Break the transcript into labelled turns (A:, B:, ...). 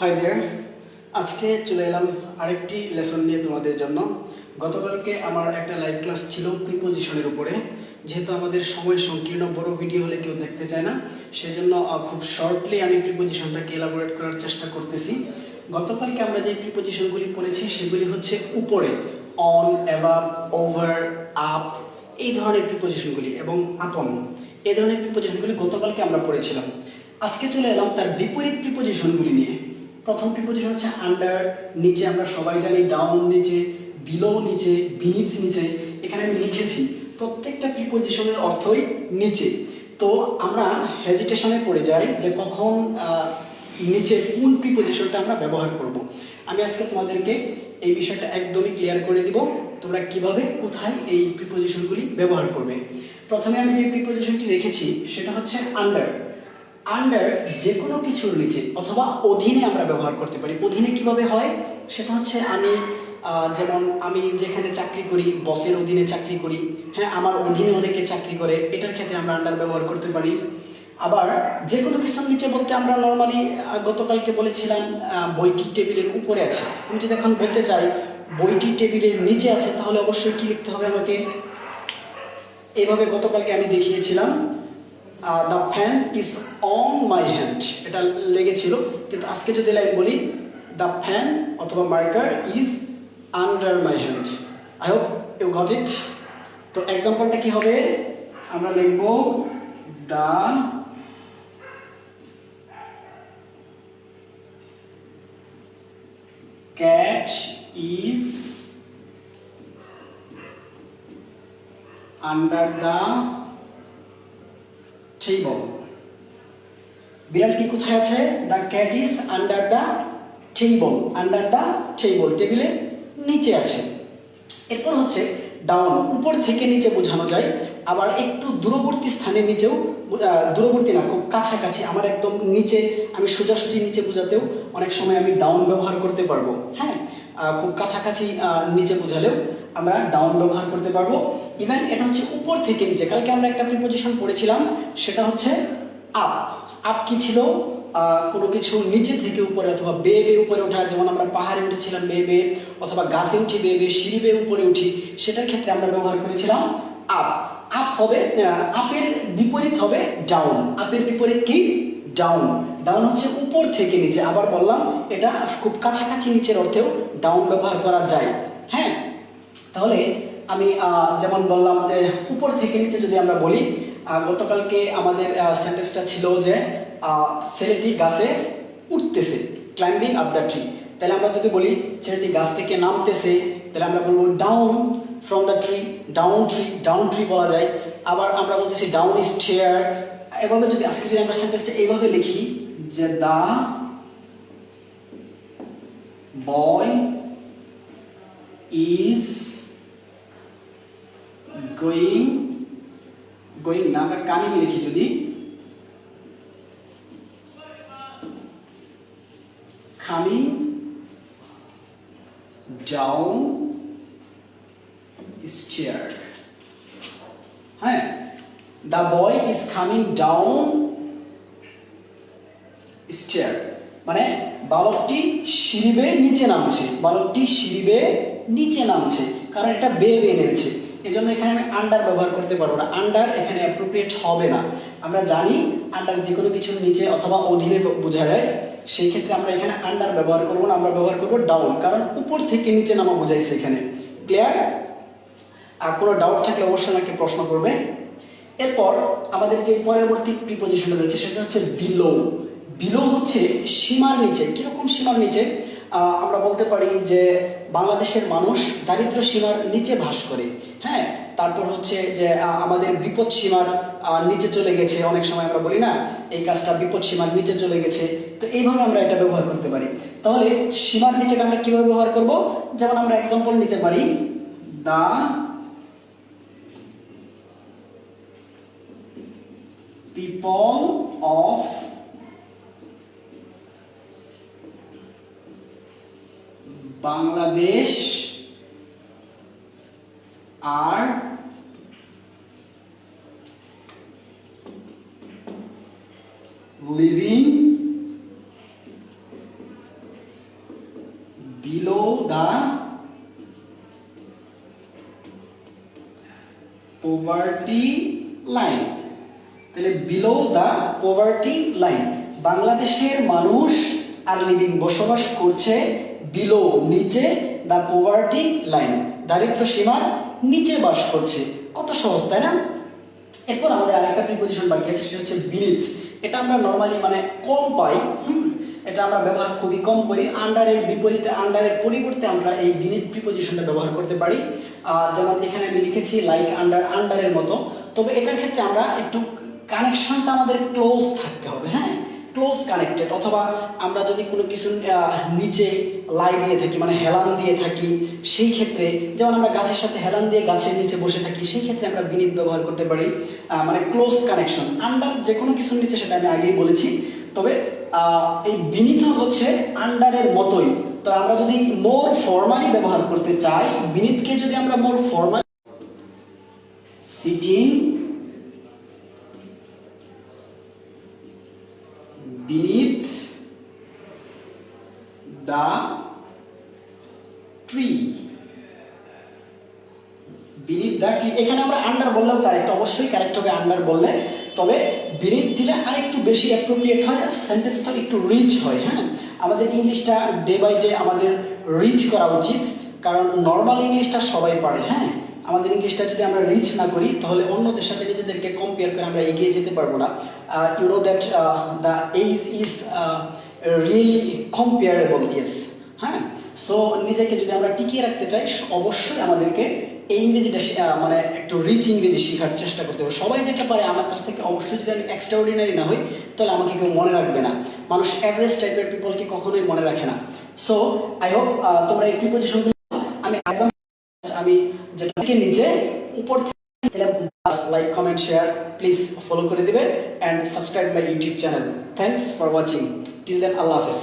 A: Hi there আজকে চলে এলাম আরেকটি লেসন নিয়ে তোমাদের জন্য। গতকালকে আমার একটা লাইভ ক্লাস ছিল প্রিপোজিশনের উপরে। যেহেতু আমাদের সময় সংকীর্ণ, বড় ভিডিও হলে কেউ দেখতে চায় না, সেজন্য খুব শর্টলি আমি প্রিপোজিশনটাকে এলাবোরেট করার চেষ্টা করতেছি। গতকালকে আমরা যে প্রিপোজিশনগুলি পড়েছি, সেগুলি হচ্ছে উপরে অন অ্যাবাভ ওভার আপ এই ধরনের প্রিপোজিশনগুলি এবং আপন, এই ধরনের প্রিপোজিশনগুলি গতকালকে আমরা পড়েছিলাম। আজকে চলে এলাম তার বিপরীত প্রিপোজিশনগুলি নিয়ে। প্রথম প্রিপোজিশন হচ্ছে আন্ডার নিচে আমরা সবাই জানি ডাউন নিচে বিলো নিচে বিনিচ নিচে, এখানে আমি লিখেছি প্রত্যেকটা প্রিপোজিশনের অর্থই নিচে। তো আমরা হেজিটেশনে পড়ে যাই যে কখন নিচে কোন প্রিপোজিশনটা আমরা ব্যবহার করব। আমি আজকে তোমাদেরকে এই বিষয়টা একদমই ক্লিয়ার করে দিব তোমরা কীভাবে কোথায় এই প্রিপোজিশনগুলি ব্যবহার করবে। প্রথমে আমি যে প্রিপোজিশনটি রেখেছি সেটা হচ্ছে আন্ডার আন্ডার যে কোনো কিছুর নিচে অথবা অধীনে আমরা ব্যবহার করতে পারি। অধীনে কীভাবে হয়? সেটা হচ্ছে আমি যেমন আমি যেখানে চাকরি করি বসের অধীনে চাকরি করি। হ্যাঁ আমার অধীনে অনেকে চাকরি করে, এটার ক্ষেত্রে আমরা আন্ডার ব্যবহার করতে পারি। আবার যে কোনো কিছুর নিচে বলতে আমরা নর্মালি গতকালকে বলেছিলাম বইটি টেবিলের উপরে আছে। আমি যদি এখন বলতে চাই বইটি টেবিলের নিচে আছে, তাহলে অবশ্যই কি লিখতে হবে আমাকে? এইভাবে গতকালকে আমি দেখিয়েছিলাম। The fan is on my hand এটা লেগেছিল, কিন্তু আজকে যদি লাইন বলি দ্য ফ্যান অথবা marker is under my hand I hope you got it তো এক্সাম্পলটা কি হবে? আমরা লিখব the cat is under the table বিড়ালটি কোথায় আছে? The cat is under the table under the table টেবিলের নিচে আছে। এরপর হচ্ছে ডাউন উপর থেকে নিচে বোঝানো যায়। আবার একটু দূরবর্তী স্থানে নিচেও দূরবর্তী না, খুব কাছাকাছি, আমার একদম নিচে, আমি সোজাসুজি নিচে বোঝাতেও অনেক সময় আমি ডাউন ব্যবহার করতে পারব। হ্যাঁ? খুব কাছাকাছি নিচে বোঝালেও আমরা ডাউন ব্যবহার করতে পারব। ইভেন এটা হচ্ছে উপর থেকে নিচে। কালকে আমরা একটা প্রিপোজিশন পড়েছিলাম, সেটা হচ্ছে আপ আপ কি ছিল? কোনো কিছু নিচে থেকে উপরে অথবা বেয়ে বেয়ে উপরে ওঠা। যেমন আমরা পাহাড়ে উঠেছিলাম বেয়ে বেয়ে, অথবা গাছে উঠি বেয়ে বেয়ে, সিঁড়ি বেয়ে উপরে উঠি। সেটার ক্ষেত্রে আমরা ব্যবহার করেছিলাম আপ আপ হবে আপের বিপরীত হবে ডাউন আপের বিপরীত কি? ডাউন ডাউন হচ্ছে উপর থেকে নিচে। আবার বললাম, এটা খুব কাছাকাছি নিচের অর্থেও ডাউন ব্যবহার করা যায়। হ্যাঁ? তাহলে আমি যেমন বললাম যে উপর থেকে নিচে যদি আমরা বলি গতকালকে আমাদের সেন্টেন্সটা ছিল যে ছেলেটি গাছে উঠতেছে ক্লাইম্বিং আপ দ্য ট্রি তাহলে আমরা যদি বলি, ছেলেটি গাছ থেকে নামতেছে, তাহলে আমরা বলব down from the tree down tree down tree বলা যায়। আবার আমরা বলতেছি ডাউন চেয়ার এভাবে যদি আজকে যদি আমরা সেন্টেন্সটা এইভাবে লিখি, যে the boy is going going না, আমরা কামিং লিখি যদি। down stair হ্যাঁ the boy is coming down stair মানে বালকটি সিঁড়ি বেয়ে নিচে নামছে। বালকটি সিঁড়ি বেয়ে নিচে নামছে। কারণ এটা বেয়ে বেয়ে এই জন্য এখানে আমি আন্ডার ব্যবহার করতে পারব না। আন্ডার এখানে অ্যাপ্রোপ্রিয়েট হবে না। আমরা জানি আন্ডার যে কোনো কিছুর নিচে অথবা অধীনে বোঝা যায়। সেই ক্ষেত্রে আমরা এখানে আন্ডার ব্যবহার করব না, আমরা ব্যবহার করব ডাউন কারণ উপর থেকে নিচে নামা বোঝাইছে এখানে ক্লিয়ার আর কোনো ডাউট থাকলে অবশ্যই আমাকে প্রশ্ন করবে। এরপর আমাদের যে পরবর্তী প্রিপোজিশনটা রয়েছে, সেটা হচ্ছে বিলো বিলো হচ্ছে সীমার নিচে। কীরকম সীমার নিচে? আমরা বলতে পারি যে বাংলাদেশের মানুষ দারিদ্র সীমার নিচে বাস করে। হ্যাঁ? তারপর হচ্ছে যে আমাদের বিপদ সীমার নিচে চলে গেছে। অনেক সময় আমরা বলি না, এই কাজটা বিপদ সীমার নিচে চলে গেছে। তো এইভাবে আমরা এটা ব্যবহার করতে পারি। তাহলে সীমার নিচেটা আমরা কীভাবে ব্যবহার করব? যেমন আমরা এক্সাম্পল নিতে পারি the people of Bangladesh are living below the poverty line. তাহলে বিলো দ্য পোভার্টি লাইন বাংলাদেশের মানুষ আর লিভিং বসবাস করছে বিলো নিচে দ্য পোভার্টি লাইন দারিদ্র সীমার নিচে বাস করছে। কত সহজ, তাই না? এরপর আমাদের আরেকটা প্রিপোজিশন বাকি আছে, সেটা হচ্ছে বিরিজ। এটা আমরা নর্মালি মানে কম পাই এটা আমরা ব্যবহার খুবই কম করি। আন্ডারের বিপরীতে আন্ডারের পরিবর্তে আমরা এই বিনিট প্রিপোজিশনটা ব্যবহার করতে পারি। যেমন এখানে আমি লিখেছি লাইক আন্ডার আন্ডারের মতো। তবে এটার ক্ষেত্রে আমরা একটু কানেকশনটা আমাদের ক্লোজ থাকতে হবে হ্যাঁ? ক্লোজ কানেক্টেড অথবা আমরা যদি কোনো কিছু নিচে লাই দিয়ে থাকি মানে হেলান দিয়ে থাকি, সেই ক্ষেত্রে, যেমন আমরা গাছের সাথে হেলান দিয়ে গাছের নিচে বসে থাকি, সেই ক্ষেত্রে আমরা বিনিত ব্যবহার করতে পারি মানে ক্লোজ কানেকশন আন্ডার যে কোনো কিছুর নিচে, সেটা আমি আগেই বলেছি, তবে এই বিনিত হচ্ছে আন্ডারের মতোই। তো আমরা যদি মোর ফর্মালি ব্যবহার করতে চাই, বিনীতকে যদি আমরা more formal sitting the tree. Beneath the tree. এখানে আমরা আন্ডার বললেও কারেক্ট অবশ্যই কারেক্ট হবে আন্ডার বললে। তবে beneath দিলে আরেকটু বেশি অ্যাপ্রোপ্রিয়েট হয় সেন্টেন্সটা একটু রিচ হয় হ্যাঁ? আমাদের ইংলিশটা ডে বাই ডে আমাদের রিচ করা উচিত, কারণ নর্মাল ইংলিশটা সবাই পারে হ্যাঁ? আমাদের ইংলিশটা যদি আমরা রিচ না করি, তাহলে অন্যদের সাথে নিজেদেরকে কম্পেয়ার করে আমরা এগিয়ে যেতে পারব না। You know that the age is really comparable yes হ্যাঁ? সো নিজেকে যদি আমরা টিকিয়ে রাখতে চাই, অবশ্যই আমাদেরকে এই ইংরেজিটা মানে একটু রিচ ইংরেজি শেখার চেষ্টা করতে হবে। সবাই যেটা পারে, আমার কাছ থেকে অবশ্যই যদি আমি এক্সট্রাঅর্ডিনারি না হই, তাহলে আমাকে কেউ মনে রাখবে না। মানুষ অ্যাভারেজ টাইপের পিপলকে কখনোই মনে রাখে না। সো আই হোপ তোমরা এই প্রিপোজিশনগুলো আমি আমি যেটা থেকে নিচে, উপর থেকে like comment share please follow করে দিবে and subscribe my YouTube channel thanks for watching till then আল্লাহ হাফেজ